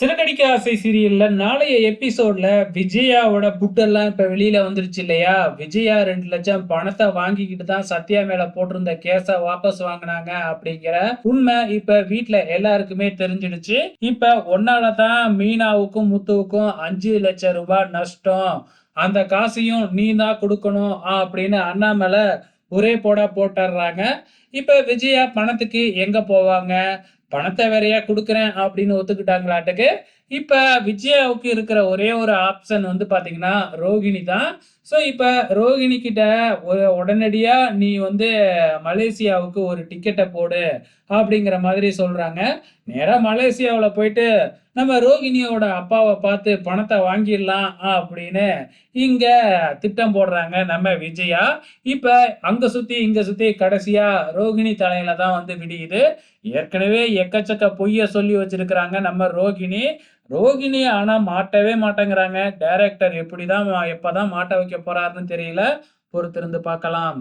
சிறகடிக்க ஆசை சீரியல்ல நாளைய எபிசோட்ல விஜயாவோட புட்டெல்லாம் இப்ப வெளியில வந்துருச்சு இல்லையா? விஜயா ரெண்டு லட்சம் பணத்தை வாங்கிக்கிட்டு தான் சத்யா மேல போட்டிருந்த கேஸ வாபஸ் வாங்கினாங்க அப்படிங்கிற உண்மை இப்ப வீட்டுல எல்லாருக்குமே தெரிஞ்சிடுச்சு. இப்ப ஒன்னாலதான் மீனாவுக்கும் முத்துவுக்கும் அஞ்சு லட்சம் ரூபாய் நஷ்டம். அந்த காசையும் நீ தான் கொடுக்கணும் அப்படின்னு அண்ணாமலை ஒரே போடா போட்டுறாங்க. இப்ப விஜயா பணத்துக்கு எங்க போவாங்க? பணத்தை வேறையா கொடுக்குறேன் அப்படின்னு ஒத்துக்கிட்டாங்களாட்டுக்கு இப்ப விஜயாவுக்கு இருக்கிற ஒரே ஒரு ஆப்ஷன் வந்து பாத்தீங்கன்னா ரோகிணி தான். ஸோ இப்ப ரோகிணி கிட்ட ஒ- உடனடியா நீ வந்து மலேசியாவுக்கு ஒரு டிக்கெட்டை போடு அப்படிங்கிற மாதிரி சொல்றாங்க. நேராக மலேசியாவில் போயிட்டு நம்ம ரோகிணியோட அப்பாவை பார்த்து பணத்தை வாங்கிடலாம் அப்படின்னு இங்க திட்டம் போடுறாங்க நம்ம விஜயா. இப்ப அங்க சுத்தி இங்க சுத்தி கடைசியா ரோகிணி தலையில தான் வந்து விடியுது. ஏற்கனவே எக்கச்சக்க பொய்ய சொல்லி வச்சிருக்கிறாங்க நம்ம ரோகிணி. ரோகிணி ஆனா மாட்டவே மாட்டேங்கிறாங்க. டைரக்டர் எப்படிதான் எப்பதான் மாட்ட வைக்க போறாருன்னு தெரியல. பொறுத்திருந்து பார்க்கலாம்.